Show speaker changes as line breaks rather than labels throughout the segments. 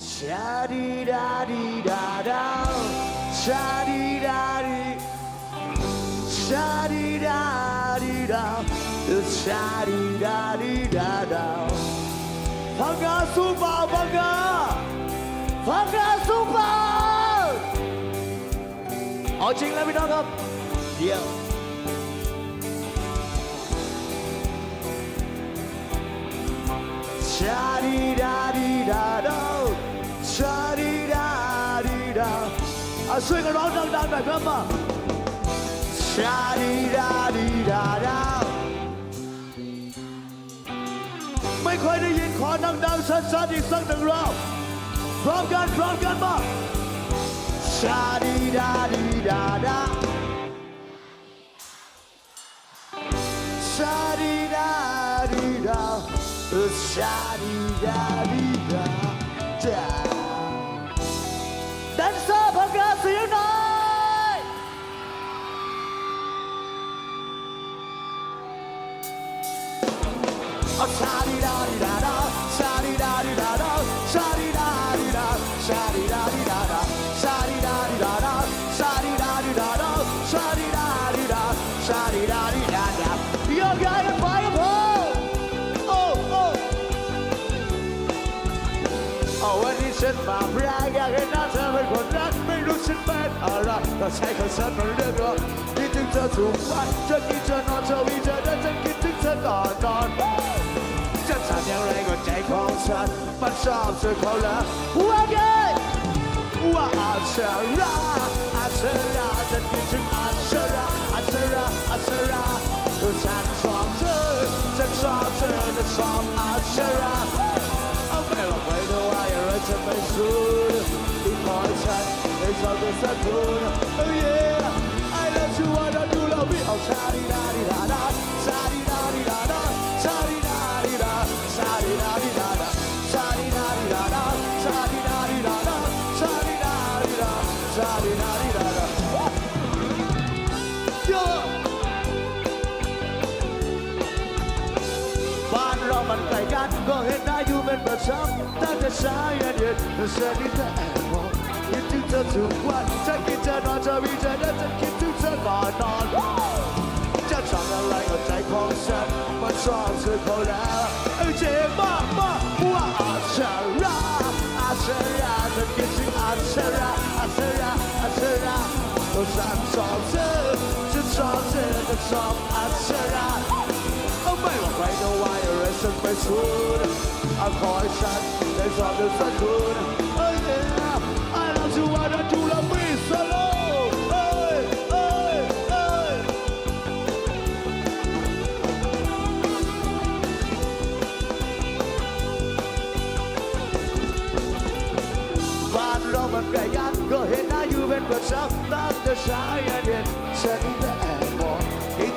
Sha di da di da da, sha di da di, sha di da di da, sha di da di da da. พังกาซูเปอร์พังกาพังกาซูเปอร์เอาจริงแล้วพี่น้องครับเดี๋ยวชาดีดา ช่วยกันร้องดังๆหน่อยครับมาชาดีดาดีดาดาไม่ค่อยได้ยินขอดังๆชัดๆอีกสักหนึ่งรอบพร้อมกันพร้อมกันมาชาดีดาดีดาดา Sa-di-da-di-da, sa-di-da-di-da, da. Oh, sa-di-da-di-da-da, sa-di-da-di-da-da, sa-di-da-di-da, sa-di-da-di-da-da, sa-di-da-di-da-da, sa-di-da-di-da-da, sa-di-da-di-da, sa-di-da-di-da-da. Your guy and fire pole. Oh, oh. เอาวันนี้ฉันมาแรกอยากให้หน้าเธอเป็นคนรักไม่รู้ฉันเป็นอะไรก็ใช้คำฉันมาเรื่องก็คิดถึงเธอทุกวันจะกินเธอนอนเธอมีเธอเดินฉันคิดถึงเธอก่อนนอน ฉันมันชอบเธอเขาแล้วว่าไงว่าอาชาราอาชาราฉันคิดถึงอาชาราอาชาราอาชาราฉันชอบเธอฉันชอบเธอฉันชอบอาชาราเอาไม่หรอกไม่รู้ว่าอย่างไรจะไม่สู้ที่ขอฉันได้ชอบกันสักคน Oh yeah บ้านเรามันใกล้กันก็เห็นหน้อยู่เป็นประจำตั้งแต่เช้าเยันเย็นเสียงนี้จะแอบมองคิดถึงเธอทุกวันจะคิดเธอนอนจะมีเธอเดินจะคิดถึงเธอก่อนนอนจะทำอะไรก็ใจของฉันมันชอบเธอเขาแล้วาขอให้ฉันได้ชอบเธอสักคน Oh yeah I love you wanna do love me solo เอ้ยเอ้ยเอ้ยบ้านเรามัน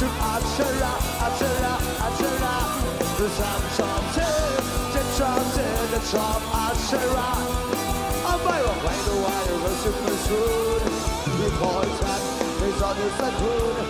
จุดถึงอาชาระอาชาระอาชาราจะชอบชอบเธอจะชอบเธอจะชอบอาชาระเอาไม่ว่าใครจะว่าอย่างไรฉันไม่สนที่คอยฉันได้ชอบเธอสักคน